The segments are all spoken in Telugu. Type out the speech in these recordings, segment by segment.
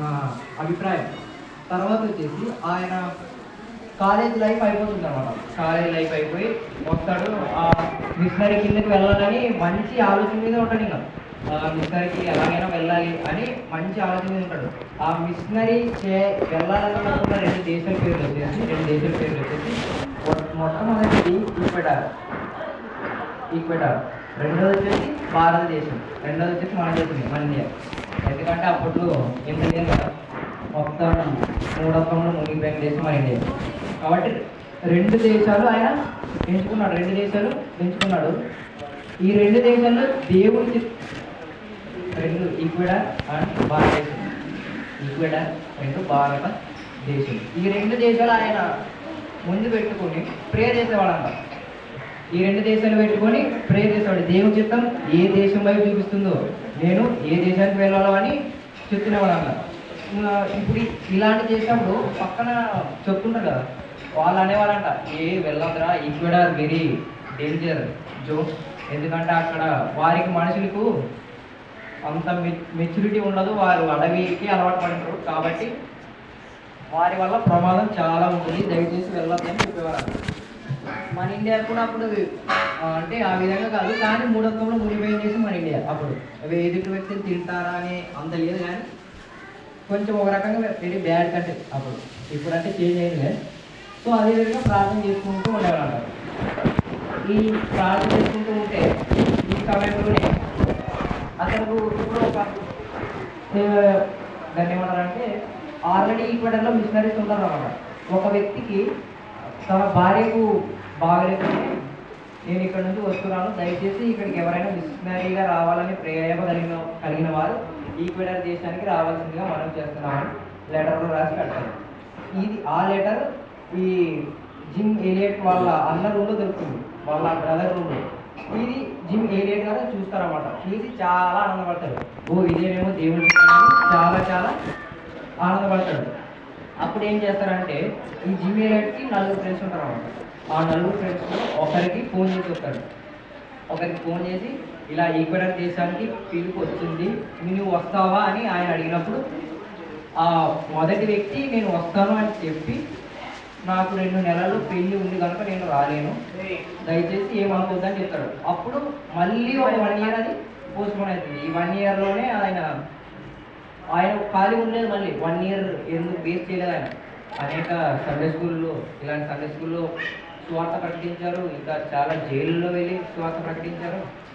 నా అభిప్రాయం. తర్వాత వచ్చేసి ఆయన కాలేజ్ లైఫ్ అయిపోతుంది అనమాట కాలేజ్ లైఫ్ అయిపోయి వస్తాడు. ఆ మిషనరీ కిందకి వెళ్ళాలని మంచి ఆలోచన మీద ఉంటాడు ఇంకా. ఆ మిషనరీకి ఎలాగైనా వెళ్ళాలి అని మంచి ఆలోచన మీద ఉంటాడు. ఆ మిషనరీ చే వెళ్ళాలనుకున్న రెండు దేశాల పేర్లు వచ్చేసి రెండు దేశాల పేర్లు వచ్చేసి మొట్టమొదటిది ఈక్వెటార్ ఈక్వెటార్ రెండోది వచ్చేసి భారతదేశం. రెండోది వచ్చేసి మన దేశం మన ఇండియా. ఎందుకంటే అప్పట్లో ఏం తెలియదు కదా మొత్తం మూడొత్తంలో మునిగిపోయిన దేశం మన ఇండియా కాబట్టి రెండు దేశాలు ఆయన ఎంచుకున్నాడు రెండు దేశాలు ఎంచుకున్నాడు ఈ రెండు దేశాల్లో దేవుడి రెండు ఈక్వెడార్ అండ్ భారతదేశం. ఈక్వెడార్ రెండు భారత దేశం. ఈ రెండు దేశాలు ఆయన ముందు పెట్టుకొని ప్రేయర్ చేసేవాడంట ఈ రెండు దేశాలు పెట్టుకొని ప్రే చేసేవాడు దేవుని చిత్తం ఏ దేశం వైపు చూపిస్తుందో. నేను ఏ దేశానికి వెళ్ళాలో అని చెప్తున్నవాడు అన్న ఇప్పుడు ఇలాంటి చేసినప్పుడు పక్కన చెప్తుంటారు కదా వాళ్ళు అనేవాళ్ళంట ఏ వెళ్ళొద్దురా ఈక్వెడార్ వెరీ డేంజర్ జోన్ ఎందుకంటే అక్కడ వారికి మనుషులకు అంత మెచ్యూరిటీ ఉండదు వారు అడవికి అలవాటు పడినారు కాబట్టి వారి వల్ల ప్రమాదం చాలా ఉంటుంది. దయచేసి వెళ్ళొద్దని చెప్పేవారు మన ఇండియా కూడా అప్పుడు అంటే ఆ విధంగా కాదు కానీ మూఢత్వంలో మునిపోయిన చేసి మన ఇండియా అప్పుడు. అవి ఎదుటి వ్యక్తిని తింటారా అని అంత లేదు కానీ కొంచెం ఒక రకంగా వెరీ బ్యాడ్ కంటే అప్పుడు. ఇప్పుడు అంటే చేంజ్ అయింది సో అదే విధంగా ప్రార్థన చేసుకుంటూ ఉండేవాళ్ళు. ఈ ప్రార్థన చేసుకుంటూ ఉంటే ఈ సమయంలోనే అతను ఇప్పుడు ఒక ఏ, దాన్ని ఏమంటారంటే ఆల్రెడీ ఈక్వెడర్లో మిషనరీస్ ఉంటారు అన్నమాట ఒక వ్యక్తికి తన భార్యకు బాగలేదు నేను ఇక్కడ నుంచి వస్తున్నాను. దయచేసి ఇక్కడికి ఎవరైనా మిషనరీగా రావాలని ప్రేమ కలిగిన కలిగిన వారు ఈక్వెడర్ దేశానికి రావాల్సిందిగా మనం చేస్తున్నామని లెటర్లో రాసి పెడతాను ఇది ఆ లెటర్ ఈ జిమ్ ఏలియట్ వాళ్ళ అన్న రూమ్లో దొరుకుతుంది వాళ్ళ బ్రదర్ రూమ్లో ఇది జిమ్ ఏలియట్ గారు చూస్తారన్నమాట. చూసి చాలా ఆనందపడతాడు ఓ ఇదేనేమో దేవుడు చాలా చాలా ఆనందపడతాడు. అప్పుడు ఏం చేస్తారంటే ఈ జిమ్ ఏలియట్కి నలుగురు ఫ్రెండ్స్ ఉంటారు అన్నమాట ఆ నలుగురు ఫ్రెండ్స్లో ఒకరికి ఫోన్ చేసి వస్తాడు ఒకరికి ఫోన్ చేసి ఇలా ఈక్వెడర్ దేశానికి పిలుపు వచ్చింది నువ్వు వస్తావా? అని ఆయన అడిగినప్పుడు ఆ మొదటి వ్యక్తి నేను వస్తాను అని చెప్పి నాకు రెండు నెలలు పెళ్ళి ఉంది కనుక నేను రాలేను. దయచేసి ఏమనుకోద్దని చెప్తాడు అప్పుడు మళ్ళీ ఒక వన్ ఇయర్ అది పోస్ట్పోన్ అవుతుంది ఈ వన్ ఇయర్లోనే ఆయన ఆయన ఖాళీ ఉండలేదు మళ్ళీ. వన్ ఇయర్ ఎందుకు వేస్ట్ చేయలేదు ఆయన. అనేక సండే స్కూల్లో ఇలాంటి సండే స్కూల్లో స్వార్థ ప్రకటించారు. ఇంకా చాలా జైల్లో వెళ్ళి స్వార్థ ప్రకటించారు.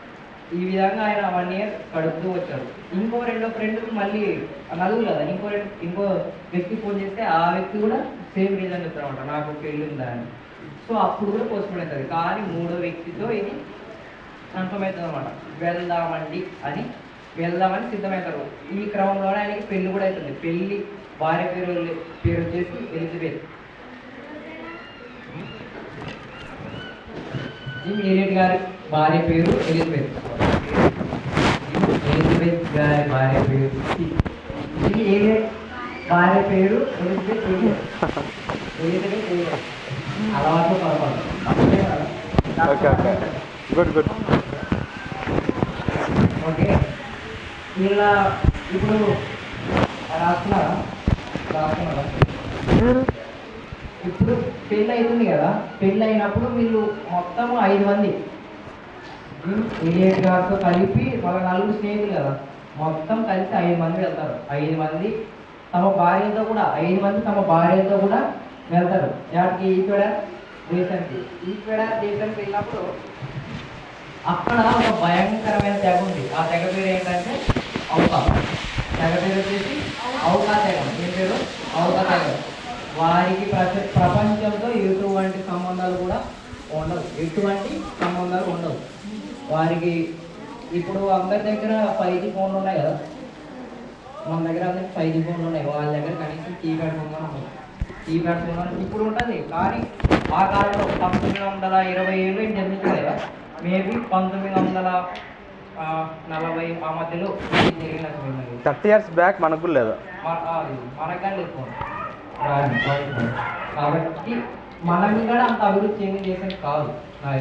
ఈ విధంగా ఆయన వన్ ఇయర్ కడుపుతూ వచ్చారు. ఇంకో రెండో ఫ్రెండ్ మళ్ళీ నలుగురు కదా ఇంకో రెండు- ఇంకో వ్యక్తి ఫోన్ చేస్తే ఆ వ్యక్తి కూడా సేమ్ రీజన్ చెప్తారనమాట నాకు పెళ్ళి ఉందా అని. సో అప్పుడు కూడా పోస్ట్పోన్ అవుతుంది కానీ మూడో వ్యక్తితో ఇది కన్ఫర్మ్ అవుతుంది అనమాట వెళ్దామండి అని వెళ్దామని సిద్ధమవుతారు. ఈ క్రమంలోనే ఆయనకి పెళ్ళి కూడా అవుతుంది. పెళ్ళి భార్య పేరు పేరు వచ్చేసి ఎలిజబెత్. జిమ్ ఏరియట్ గారి భార్య పేరు ఎలిజబెత్. ఎలిజబెత్ గారి భార్య పేరు జిమ్ ఏరియట్ భార్య పేరు ఎలిజబెత్ ఎలిజబెత్ అలవాటు పొరపాటు గుడ్ గుడ్. ఓకే. వీళ్ళ ఇప్పుడు రాస్తున్నారా. రాస్తున్నారా. ఇప్పుడు పెళ్ళి అవుతుంది కదా. పెళ్ళి అయినప్పుడు వీళ్ళు మొత్తం ఐదు మంది. ఇలియట్ గారితో కలిపి వాళ్ళ నలుగురు స్నేహితులు కదా. మొత్తం కలిసి ఐదు మంది వెళ్తారు. ఐదు మంది తమ భార్యతో కూడా ఐదు మంది తమ భార్యతో కూడా వెళ్తారు. వాటికి ఈక్వెడర్ దేశానికి. పేడ దేశానికి వెళ్ళినప్పుడు అక్కడ ఒక భయంకరమైన తెగ ఉంది. ఆ తెగ పేరు ఏంటంటే అవుకా తెగ పేరు వచ్చేసి అవుకా తెగ. ఏం పేరు? అవుకా తెగ. వారికి ప్రప ప్రపంచంతో ఎటువంటి సంబంధాలు కూడా ఉండవు. ఎటువంటి సంబంధాలు ఉండవు. వారికి ఇప్పుడు అందరి దగ్గర ఫైవ్ జీ ఫోన్లు ఉన్నాయి కదా. మన దగ్గర అందరికి ఫైవ్ జీ ఫోన్లు ఉన్నాయి. వాళ్ళ దగ్గర కనీసం కీప్యాడ్ ఫోన్ ఉన్నాయి కీప్యాడ్ ఫోన్ ఇప్పుడు ఉంటుంది కానీ ఆ కాలంలో పంతొమ్మిది వందల ఇరవై ఏళ్ళు జన్మించలేదు కదా. మేబీ పంతొమ్మిది వందల నలభై ఆ మధ్యలో థర్టీ ఇయర్స్ బ్యాక్ మనకు లేదు. మనకన్నా లేదు ఫోన్. కాబట్టి మనం కూడా అంత అభివృద్ధి చెందిన చేసేది కాదు నా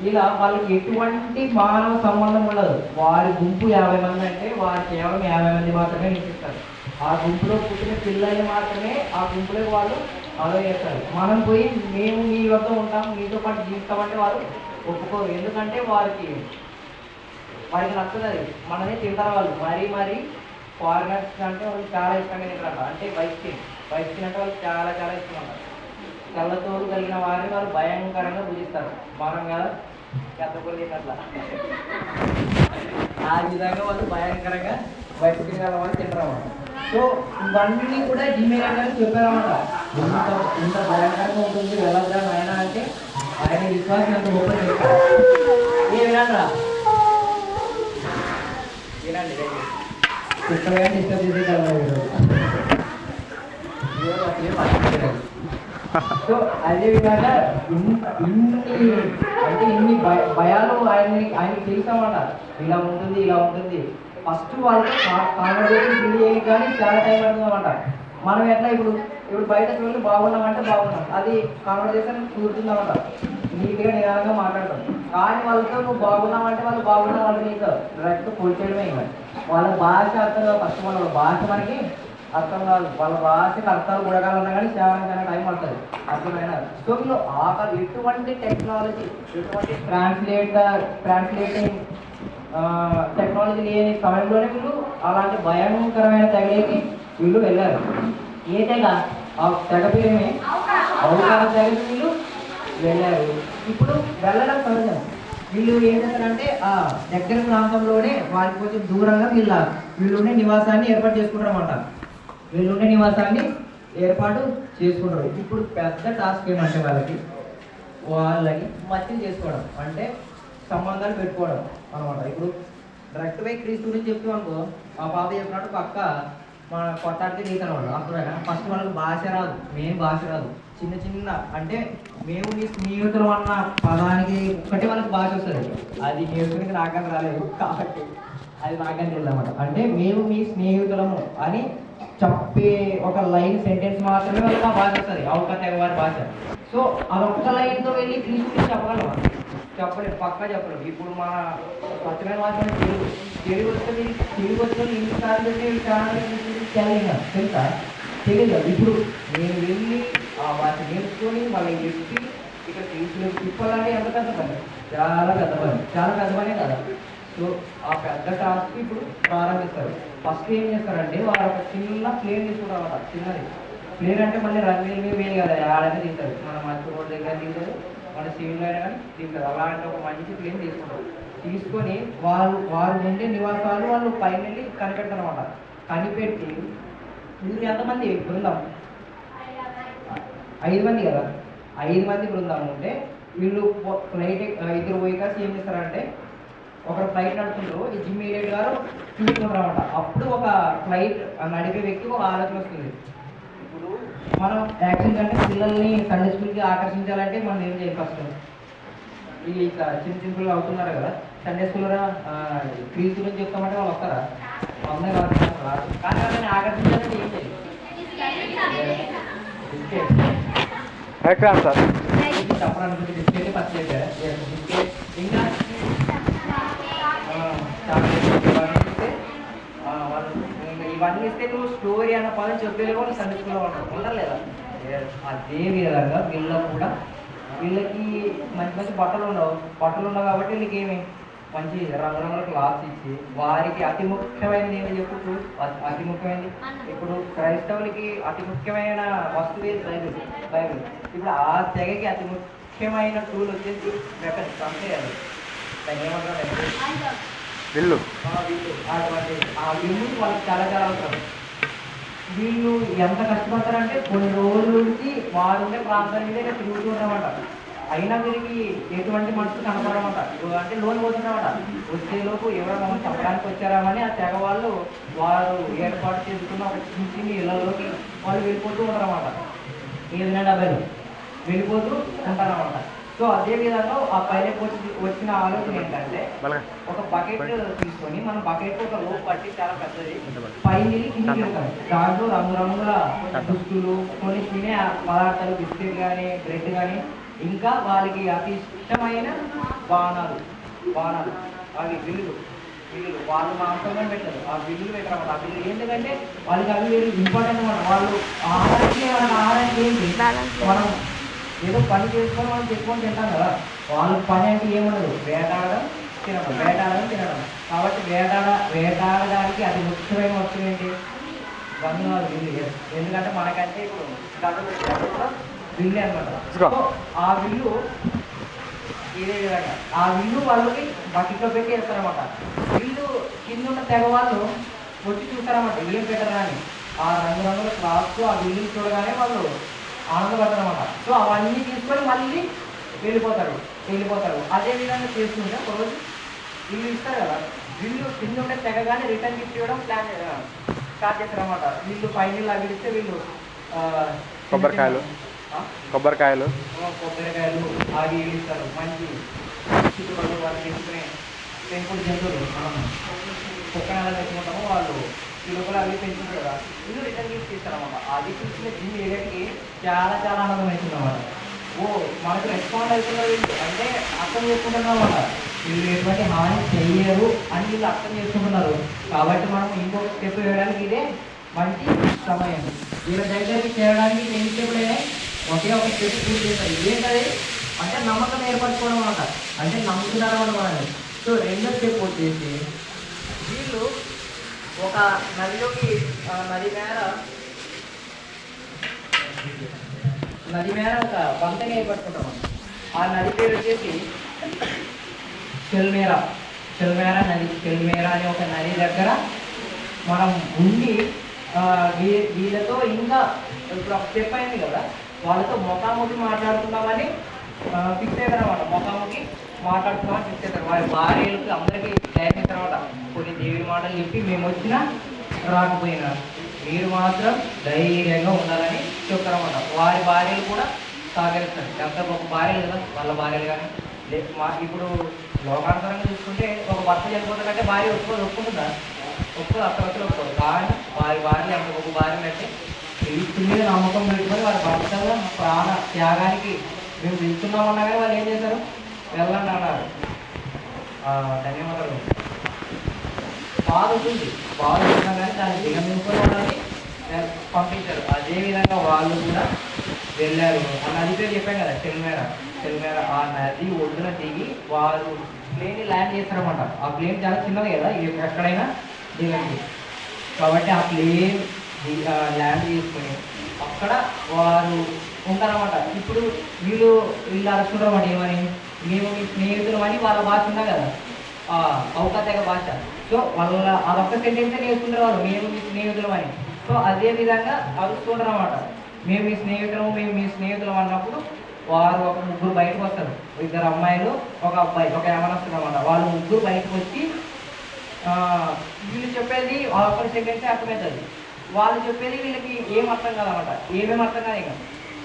ఇలా వాళ్ళకి ఎటువంటి మానవ సంబంధం ఉండదు. వారి గుంపు యాభై మంది అంటే వారి కేవలం యాభై మంది మాత్రమే నిలిపిస్తారు ఆ గుంపులో పుట్టిన పిల్లల్ని మాత్రమే ఆ గుంపులో వాళ్ళు అలో చేస్తారు. మనం పోయి మేము మీ వద్ద ఉంటాం మీతో పాటు జీవిస్తామంటే వాళ్ళు ఒప్పుకోరు. ఎందుకంటే వారికి వారికి నచ్చదు అది. మనమే తింటారు వాళ్ళు. మరీ మరీ ఫారినర్స్ అంటే వాళ్ళు చాలా ఇష్టంగా తింటారు అంటే వైట్ స్కిన్ వైట్ వాళ్ళు చాలా చాలా ఇష్టం ఉంటారు కళ్ళతోడు కలిగిన వారిని వాళ్ళు భయంకరంగా పూజిస్తారు. మనం కదా చెత్తపూలు తిన్నట్లా ఆ విధంగా వాళ్ళు భయంకరంగా వైట్ స్కిన్ గల వాళ్ళు తింటారు సో ఇవన్నీ కూడా జిమేల్ గారు చెప్పారన్నమాట. ఇంత ఇంత భయంకరంగా ఉంటుంది వెళ్ళద్దా ఆయన అంటే ఆయన విశ్వాసం ఎంత గొప్ప చెప్తారు ఏమిరా వినండి వినండి. డిస్టర్బ్ చేసే సో అదే విధంగా ఇన్ని అంటే ఇన్ని భయ- భయాలు ఆయన్ని ఆయనకి తెలుసామట ఇలా ఉంటుంది ఇలా ఉంటుంది ఫస్ట్ వాళ్ళకి కాన్వర్జేషన్ బిల్డ్ చేయడానికి కానీ చాలా టైం పడుతుందన్నమాట మనం ఎట్లా ఇప్పుడు ఇప్పుడు బయట చూడండి బాగున్నామంటే బాగున్నాం అది కాన్వర్జేషన్ కూర్చుందన్నమాట నీట్గా నిదానంగా మాట్లాడతాం కానీ వాళ్ళతో నువ్వు బాగున్నామంటే వాళ్ళు బాగున్నా వాళ్ళు నీకు డైరెక్ట్ పోల్చేయడమే ఇంకా వాళ్ళ భాష అర్థం కాదు ఫస్ట్ వాళ్ళ భాష మనకి అర్థం కాదు. వాళ్ళ రాసిన అర్థాలు గుడగాలన్నా కానీ చాలా టైం పడుతుంది. అర్థమైనా సో వీళ్ళు ఆకలి ఎటువంటి టెక్నాలజీ ఎటువంటి ట్రాన్స్లేటర్ ట్రాన్స్లేటింగ్ టెక్నాలజీ లేని సమయంలోనే వీళ్ళు అలాంటి భయంకరమైన తెగలేకి వీళ్ళు వెళ్ళారు. ఏ తెగ ఆ తెగ పేరేమే అవకాశ వీళ్ళు వెళ్ళారు. ఇప్పుడు వెళ్ళడం సహజం. వీళ్ళు ఏం చేస్తారంటే ఆ దగ్గర ప్రాంతంలోనే వారికి కొంచెం దూరంగా వీళ్ళ వీళ్ళుండే నివాసాన్ని ఏర్పాటు చేసుకుంటారు అన్నమాట వీళ్ళుండే నివాసాన్ని ఏర్పాటు చేసుకుంటారు. ఇప్పుడు పెద్ద టాస్క్ ఏమంటే వాళ్ళకి వాళ్ళని మత్యం చేసుకోవడం అంటే సంబంధాలు పెట్టుకోవడం అనమాట. ఇప్పుడు డైరెక్ట్ బై క్రీస్తు గురించి చెప్తూ అనుకో ఆ పాప చెప్పినట్టు పక్క మన కొట్టాడితే నీకు అనమాట. అప్పుడైనా ఫస్ట్ మనకు భాష రాదు మేము భాష రాదు. చిన్న చిన్న అంటే మేము మీ స్నేహితులు అన్న పదానికి ఒక్కటే మనకు భాష వస్తుంది. అది నేర్చుకుని నాకని రాలేదు కాబట్టి అది నాకని తెలియదు అనమాట. అంటే మేము మీ స్నేహితులము అని చెప్పే ఒక లైన్ సెంటెన్స్ మాత్రమే వాళ్ళకి ఆ భాష వస్తుంది. అవక తెగవారి భాష. సో అదొక్క లైన్తో వెళ్ళి తీసుకుని చెప్పగలం చెప్పలేదు పక్కా చెప్పలేదు ఇప్పుడు మన స్వచ్ఛమైన భాష తెలుగు. తెలుగు వస్తుంది తెలుగు వస్తుంది ఇంటి సార్లు చాలా తెలియదు తెలుసా? తెలియదు ఇప్పుడు నేను వెళ్ళి ఆ భాష నేర్చుకొని వాళ్ళకి చెప్పి ఇక్కడ తీసుకుని తిప్పాలంటే ఎంత కష్టపడి చాలా పెద్ద పని. చాలా పెద్ద పనే కదా. సో ఆ పెద్ద టాస్క్ ఇప్పుడు ప్రారంభిస్తారు ఫస్ట్ ఏం చేస్తారంటే వారు ఒక చిన్న ప్లేన్ తీసుకుంటారు చిన్నది. ప్లేన్ అంటే మళ్ళీ రన్నింగ్ మీద కదా ఆడనే తీస్తారు. మన మంచి రోడ్ దగ్గర తీస్తారు మన సివిల్లో అయినా కానీ తీస్తారు. అలాంటి ఒక మంచి ప్లేన్ తీసుకుంటారు. తీసుకొని వాళ్ళు వారు ఉండే నివాసాలు వాళ్ళు పైన వెళ్ళి కనిపెడతారు అనమాట కనిపెట్టి మీరు ఎంతమంది? బృందం. ఐదు మంది కదా? ఐదు మంది బృందం ఉంటే వీళ్ళు ఫ్లైట్ ఇద్దరు పోయి కాసి ఏం చేస్తారంటే ఒక ఫ్లైట్ ఈ జిమ్ ఏరియట్ గారు అనమాట అప్పుడు ఒక ఫ్లైట్ నడిపే వ్యక్తికి ఒక ఆలోచన వస్తుంది. ఇప్పుడు మనం యాక్చువల్గా అంటే పిల్లల్ని సండే స్కూల్కి ఆకర్షించాలంటే మనం ఏం చేయాలి ఫస్ట్ వీళ్ళు ఇట్లా చిన్న సింపుల్గా అవుతున్నారు కదా సండే స్కూల్లో క్రీజ్ గురించి చెప్తామంటే వాళ్ళు వస్తారా? అందరూ రాదు. కానీ వాళ్ళని ఆకర్షించాలంటే ఏం చేయాలి ఫస్ట్ ఇంకా? ఇవన్నీ ఇస్తే నువ్వు స్టోరీ అన్న పదం చెప్పేలా కూడా సండే స్కూల్లో ఉంటావు లేదా అదే విధంగా వీళ్ళకు కూడా వీళ్ళకి మంచి మంచి బట్టలు ఉండవు బట్టలు ఉండవు కాబట్టి వీళ్ళకి ఏమి మంచి రంగురంగుల క్లాస్ ఇచ్చి వారికి అతి ముఖ్యమైనది ఏమి చెప్పు అతి- ముఖ్యమైనది ఇప్పుడు క్రైస్తవులకి అతి ముఖ్యమైన వస్తువు ఏది బైబిల్ బైబిల్ ఇప్పుడు ఆ తెగకి అతి ముఖ్యమైన టూల్ వచ్చేసి వెపన్స్ అంతే అది దాన్ని ఏమంటారు విల్లు వీళ్ళు. అటువంటి ఆ వాళ్ళకి చాలా చాలా అవసరం వీళ్ళు ఎంత కష్టపడతారంటే కొన్ని రోజుల నుంచి వారు ఉండే ప్రాంతం మీద తిరుగుతూ ఉన్నామాట అయినా వీరికి ఎటువంటి మనసు కనపడమాట అంటే లోన్ పోతున్నామట వచ్చేలోపు ఎవరో మనం చెప్పడానికి వచ్చారామని ఆ తెగ వాళ్ళు వారు ఏర్పాటు చేసుకున్న ఒక చిన్న చిన్న ఇళ్ళలోకి వాళ్ళు వెళ్ళిపోతూ ఉంటారన్నమాట. ఏదైనా డబ్బులు. వెళ్ళిపోతూ ఉంటారన్నమాట. సో అదే విధంగా ఆ పైలట్ వచ్చి వచ్చిన ఆలోచన ఏంటంటే ఒక బకెట్ తీసుకొని మనం బకెట్ ఒక రోప్ పట్టి చాలా పెద్దది. పైన కిందికి వెళ్తాం దాంట్లో రంగురంగుల దుస్తులు కొన్ని తినే పదార్థాలు బిస్కెట్ కానీ బ్రెడ్ కానీ ఇంకా వాళ్ళకి అతి ఇష్టమైన బాణాలు. బాణాలు. అవి విల్లులు. విల్లులు. వాళ్ళు మాంసంగా పెట్టారు. ఆ విల్లులు పెట్టారు ఆ విల్లు ఎందుకంటే వాళ్ళకి అవి వేరు ఇంపార్టెంట్ వాళ్ళు ఆహారానికి మన ఆహారానికి ఏంటి? మనం ఏదో పని చేసుకొని మనం తెచ్చుకొని తింటాం కదా. వాళ్ళ పని అంటే ఏముండదు వేటాడడం తినడం. వేటాడడం తినడం. కాబట్టి వేటాడ వేటాడడానికి అది ముఖ్యమైన వస్తువు ఏంటి? బంగారు విల్లు. ఎందుకంటే మనకంటే ఇప్పుడు విల్లు అనమాట. ఆ విల్లు ఇదే విధంగా. ఆ విల్లు వాళ్ళకి బకెట్లో పెట్టి వేస్తారనమాట విల్లు కింద ఉన్న తెగ వాళ్ళు వచ్చి చూస్తారన్నమాట. ఏం పెట్టరా అని ఆ రంగు రంగుల క్లాత్ ఆ విల్లు చూడగానే వాళ్ళు ఆనందపడతారన్నమాట సో అవన్నీ తీసుకొని మళ్ళీ వెళ్ళిపోతారు. వెళ్ళిపోతారు. అదే విధంగా చేస్తుంటే ఒక రోజు వీళ్ళు ఇస్తారు కదా. వీళ్ళు కింద ఉండే తెగగానే రిటర్న్ గిఫ్ట్ ఇవ్వడం ప్లాన్ స్టార్ట్ చేస్తారన్నమాట వీళ్ళు పైన అవి ఇస్తే వీళ్ళు కొబ్బరికాయలు. కొబ్బరికాయలు. కొబ్బరికాయలు అవి ఇస్తారు. మంచి చుట్టుపక్కల వాళ్ళు తీసుకునే పెంపుడు జంతువులు. మనం కుక్కని ఎలా తెచ్చుకుంటామో వాళ్ళు చిలుకలు అవి పెంచుతారు కదా. వీళ్ళు రిటర్న్ గిఫ్ట్ ఇస్తారన్నమాట అది చూసిన జిమ్ ఏరియాకి చాలా చాలా ఆనందం అవుతుంది అన్నమాట ఓ మనకు రెస్పాండ్ అవుతున్నారు అంటే అర్థం చేసుకుంటున్నాం అన్నమాట వీళ్ళు ఎటువంటి హాని చెయ్యరు అని వీళ్ళు అర్థం చేసుకుంటున్నారు. కాబట్టి మనం ఇంకొక స్టెప్ వేయడానికి ఇదే మంచి సమయం. వీళ్ళ దగ్గరికి చేరడానికి ఎన్ని స్టెప్లు అయినాయి. ఒకే ఒక స్టెప్ పూర్తి చేస్తారు ఏంటది అంటే నమ్మకం ఏర్పరచుకోవడం అనమాట అంటే నమ్ముతున్నారు అనమాట సో రెండో స్టెప్ వచ్చేసి వీళ్ళు ఒక నదిలోకి నది మేర నది మీద ఒక వంతెన ఏర్పరచుకుంటాం ఆ నది పేరు వచ్చేసి చెల్మేరా. చెల్మేరా నది. చెల్మేరా అనే ఒక నది దగ్గర మనం ఉండి వీళ్ళతో ఇంకా ఇప్పుడు ఒక స్టెప్ అయింది కదా. వాళ్ళతో ముఖాముఖి మాట్లాడుతున్నామని ఫిక్స్ అయ్యారు అనమాట ముఖాముఖి మాట్లాడుతున్నామని ఫిక్స్ అవుతారు వారి భార్యలకు అందరికీ ధైర్యం తర్వాత కొన్ని దేవి మాటలు చెప్పి మేము వచ్చినా రాకపోయినా. మీరు మాత్రం ధైర్యంగా ఉండాలని చెప్తారన్నమాట వారి భార్యలు కూడా సహకరిస్తారు. ఎంత ఒక భార్యలు కదా వాళ్ళ భార్యలు కానీ లే మా ఇప్పుడు లోకాంతరంగా చూసుకుంటే ఒక భర్త చనిపోతాడంటే భార్య ఒప్పుకోదు ఒప్పుకుంటుందా? ఒప్పు అక్కడ అసలు ఒప్పుకోదు కానీ వారి భార్యలు ఎంత ఒక భార్యలు అంటే వీటి మీద నమ్మకం పెట్టుకొని వారి భర్తగా ప్రాణ త్యాగానికి మేము వెళ్తున్నామన్నా కానీ వాళ్ళు ఏం చేశారు? వెళ్ళండి అన్నారు. ధన్యవాదాలు. బాధ ఉంటుంది. బాధ ఉన్నా కానీ దాన్ని దిగమింపుకొని ఉండాలి. పంపించారు. అదే విధంగా వాళ్ళు కూడా వెళ్ళారు. ఆ నది పేరు చెప్పాం కదా చెల్మేర చెల్మేర ఆ నది ఒడ్డున దిగి వారు ప్లేన్ ల్యాండ్ చేస్తారన్నమాట. ఆ ప్లేన్ చాలా చిన్నది కదా ఎక్కడైనా దిగండి. కాబట్టి ఆ ప్లేన్ ల్యాండ్ చేసుకొని అక్కడ వారు ఉంటారన్నమాట ఇప్పుడు వీళ్ళు వీళ్ళు అరుచుకుంటారన్నమాట ఏమని? మేము మీ స్నేహితులు అని వాళ్ళ భాష ఉన్నా కదా? అవకాశ భాష. సో వాళ్ళ అదొక్క సెంటెన్సే నేర్చుకుంటారు వాళ్ళు. మేము మీ స్నేహితులు అని. సో అదే విధంగా అరుచుకుంటారు అనమాట మేము మీ స్నేహితులము మేము మీ స్నేహితులం అన్నప్పుడు వారు ఒక ముగ్గురు బయటకు వస్తారు. ఇద్దరు అమ్మాయిలు ఒక అబ్బాయి ఒక యమనస్తుడు అనమాట వాళ్ళు ముగ్గురు బయటకు వచ్చి వీళ్ళు చెప్పేది ఒకరి సెకండ్సే అర్థమవుతుంది. వాళ్ళు చెప్పేది వీళ్ళకి ఏం అర్థం కాదనమాట ఏమేమి అర్థం కాదు ఇంకా.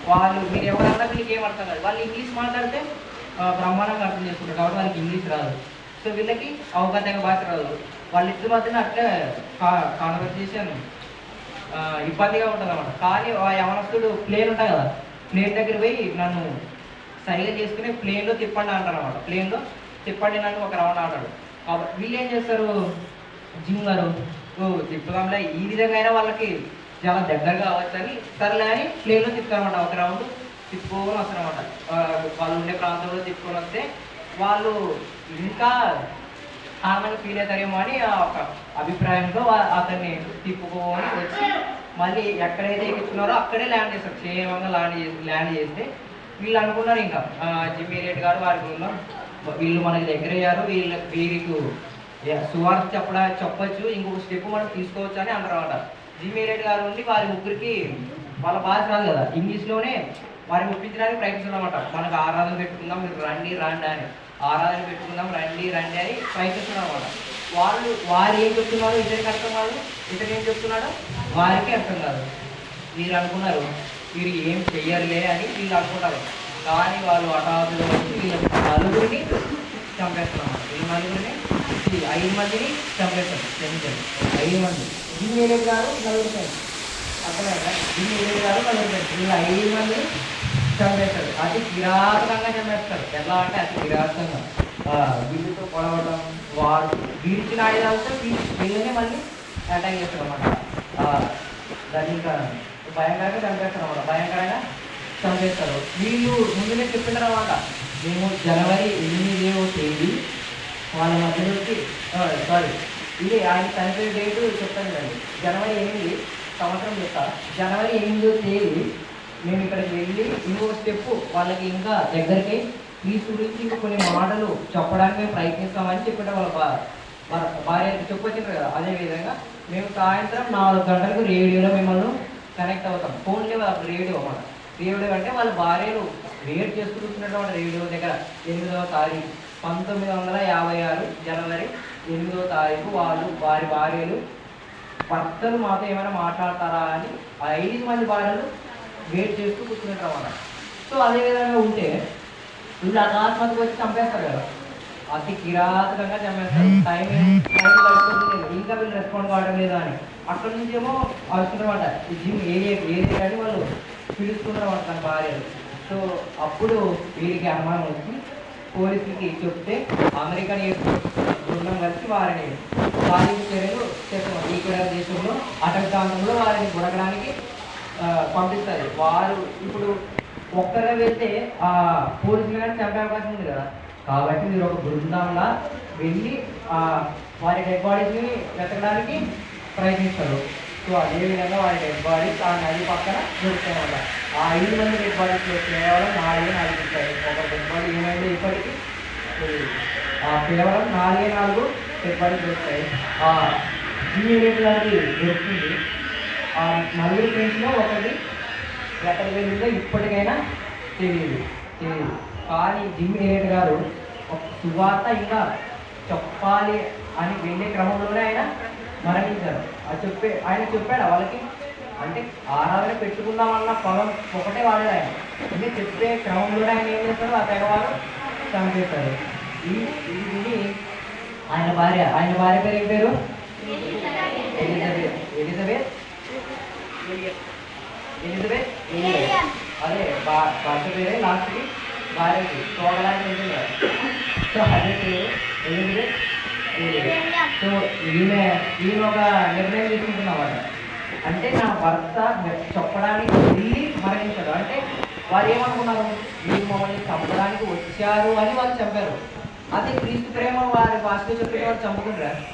వాళ్ళు మీరు ఎవరన్నా వీళ్ళకి ఏం అర్థం కాదు. వాళ్ళు ఇంగ్లీష్ మాట్లాడితే బ్రహ్మాండంగా అర్థం చేసుకుంటారు కాబట్టి వాళ్ళకి ఇంగ్లీష్ రాదు. సో వీళ్ళకి అవకాశంగా భాష రాదు. వాళ్ళిద్దరి మధ్యన అట్లే కాన్వర్సేషన్ ఇబ్బందిగా ఉంటుంది అనమాట కానీ ఆ యవనస్తుడు ప్లేన్ ఉంటాయి కదా ప్లేన్ దగ్గర పోయి నన్ను సరిగా చేసుకుని ప్లేన్లో తిప్పండి అంటారు అనమాట ప్లేన్లో తిప్పండి నన్ను ఒక రౌండ్ ఆడాడు కాబట్టి వీళ్ళు ఏం చేస్తారు? జిమ్ గారు ఓ తిప్పుదాంలే. ఈ విధంగా అయినా వాళ్ళకి చాలా దగ్గరగా అవ్వచ్చని సర్లే అని ప్లేన్లో తిప్పుతారన్నమాట. ఒక రౌండ్ తిప్పుకొని వస్తారనమాట వాళ్ళు ఉండే ప్రాంతంలో తిప్పుకొని వస్తే వాళ్ళు ఇంకా ఆనందంగా ఫీల్ అవుతారేమో అని ఆ ఒక అభిప్రాయంతో అతన్ని తిప్పుకోమని వచ్చి మళ్ళీ ఎక్కడైతే ఎక్కించుకున్నారో అక్కడే ల్యాండ్ చేస్తారు. క్షేమంగా ల్యాండ్ చేసి ల్యాండ్ చేస్తే వీళ్ళు అనుకున్నారు ఇంకా. ఆ, రెడ్డి గారు వారికి ఉన్న వీళ్ళు మనకి దగ్గర అయ్యారు వీళ్ళ వీరికి సువార్త చెప్పడా చెప్పొచ్చు. ఇంకొక స్టెప్ మనం తీసుకోవచ్చు అని అంటారు అన్నమాట. జిమ్మీ రెడ్డి గారు ఉండి వారి ముగ్గురికి వాళ్ళ భాష రాదు కదా. ఇంగ్లీష్లోనే వారిని ఒప్పించడానికి ప్రయత్నిస్తున్నామట. మనకు ఆరాధన పెట్టుకుందాం మీరు రండి రండి అని. ఆరాధన పెట్టుకుందాం రండి రండి అని ప్రయత్నిస్తున్నాం అనమాట వాళ్ళు వారు ఏం చెప్తున్నారు? ఇతరికి అర్థం కాదు. ఇతరు ఏం చెప్తున్నాడు? వారికి అర్థం కాదు. వీరు అనుకున్నారు వీరు ఏం చెయ్యరులే అని వీళ్ళు అనుకుంటారు. కానీ వాళ్ళు హఠాత్తులో వచ్చి వీళ్ళ నలుగురిని చంపేస్తున్నారు. ఈ నలుగురిని ఐదు మందిని చంపేస్తారు క్షమించండి. ఐదు మంది. దీని గారు నలుగురు ఫ్రెండ్స్ అర్థమైందా? దీని గారు నలుగురు ఫ్రెండ్స్ ఐదు మంది చంపేస్తాడు అతి కిరాతకంగా చంపేస్తాడు ఎలా అంటే అతి కిరాతకంగా. వీళ్ళతో పొడవడం వాడు వీడిచిన ఆయుధాలతో వీళ్ళని వీళ్ళనే మళ్ళీ అటాక్ చేస్తాడు అనమాట దాన్ని ఇంకా భయంకరంగా చంపేస్తారు అనమాట భయంకరంగా చంపేస్తారు. వీళ్ళు ముందునే చెప్పిన అనమాట మేము జనవరి ఎనిమిదవ తేదీ వాళ్ళ మధ్యలోకి సారీ ఇది ఆయన చనిపోయే డేటు చెప్తాను కదండి. జనవరి ఎనిమిది సంవత్సరం చెప్తా. జనవరి ఎనిమిదో తేదీ మేము ఇక్కడికి వెళ్ళి ఇంకో స్టెప్ వాళ్ళకి ఇంకా దగ్గరికి ఈ గురించి కొన్ని మాటలు చెప్పడానికి మేము ప్రయత్నిస్తామని చెప్పిన వాళ్ళ భా- భార్య చెప్పొచ్చారు కదా. అదేవిధంగా మేము సాయంత్రం నాలుగు గంటలకు రేడియోలో మిమ్మల్ని కనెక్ట్ అవుతాం. ఫోన్లే వాళ్ళ రేడియో అన్నమాట. రేడియో అంటే వాళ్ళ భార్యలు వెయిట్ చేసుకుంటున్నటువంటి రేడియో దగ్గర. ఎనిమిదవ తారీఖు పంతొమ్మిది వందల యాభై ఆరు జనవరి ఎనిమిదవ తారీఖు వాళ్ళు వారి భార్యలు భర్తలు మాతో ఏమైనా మాట్లాడతారా అని ఐదు మంది భార్యలు వెయిట్ చేస్తూ కూర్చుంటారు అన్నమాట సో అదే విధంగా ఉంటే వీళ్ళు అకస్మాత్తుగా వచ్చి చంపేస్తారు కదా. అతి కిరాతకంగా చంపేస్తారు. టైం టైం గడుపుతుంది. ఇంకా వీళ్ళు రెస్పాండ్ కావడం లేదా అని. అక్కడ నుంచి ఏమో వస్తున్నమాట ఈ జిమ్ ఏరియా ఏరియా అని వాళ్ళు పిలుస్తున్నారు తన భార్యలు సో అప్పుడు వీరికి అనుమానం వచ్చి పోలీసులకి చెప్తే అమెరికన్ బృందం కలిసి వారిని సాధింపు చర్యలు చేస్తున్నారు ఈక్వెడార్ దేశంలో అటవీ ప్రాంతంలో వారిని గుడకడానికి పంపిస్తారు. వారు ఇప్పుడు ఒక్కరే వెళ్తే ఆ పోలీసులు కానీ చంపే అవకాశం ఉంది కదా. కాబట్టి మీరు ఒక బృందంలా వెళ్ళి ఆ వారి డెడ్ బాడీస్ని వెతకడానికి ప్రయత్నిస్తారు. సో అదే విధంగా వారి డెడ్ బాడీస్ ఆ నది పక్కన దొరుకుతాయి వల్ల ఆ ఐదు మంది డెడ్ బాడీస్ కేవలం నాలుగే నాలుగు ఉంటాయి. ఒక డెడ్ బాడీ ఏమైందో ఇప్పటికీ ఆ కేవలం నాలుగే నాలుగు డెడ్ బాడీస్ దొరుకుతాయి. ఆ ఇమీడియట్ గారికి దొరుకుతుంది. నలుగురు ఫ్రెండ్స్లో ఒకటి ఎక్కడికి వెళ్ళిందో ఇప్పటికైనా తెలియదు. తెలియదు. కానీ జిమ్ ఏరియట్ గారు ఒక సువార్త ఇంకా చెప్పాలి అని వెళ్ళే క్రమంలోనే ఆయన మరణించారు. అది చెప్పే ఆయన చెప్పాడు వాళ్ళకి? అంటే ఆరాధన పెట్టుకుందామన్న పదం ఒకటే వాడాడు ఆయన. అంటే చెప్పే క్రమంలోనే ఆయన ఏం చేస్తారు ఆ తెగవారు చంపేశారు ఈ ఇది ఆయన భార్య ఆయన భార్య పేరు ఏం పేరు? ఎలిజబెత్. ఎలిజబెత్. అదే బా భర్త పేరే లాస్ట్కి భార్యకి చూడడానికి ఉంటుంది కదా సో అదే పేరు సో ఈమె ఈమె ఒక నిర్ణయం తీసుకుంటున్నమాట అంటే నా భర్త చెప్పడానికి వెళ్ళి మరణించాడు అంటే వారు ఏమనుకున్నారు వీరు మమ్మల్ని చంపడానికి వచ్చారు అని వాళ్ళు చెప్పారు అదే క్రీస్తు ప్రేమ వారి భాషలో చెప్పిన వారు చంపుకుంటారు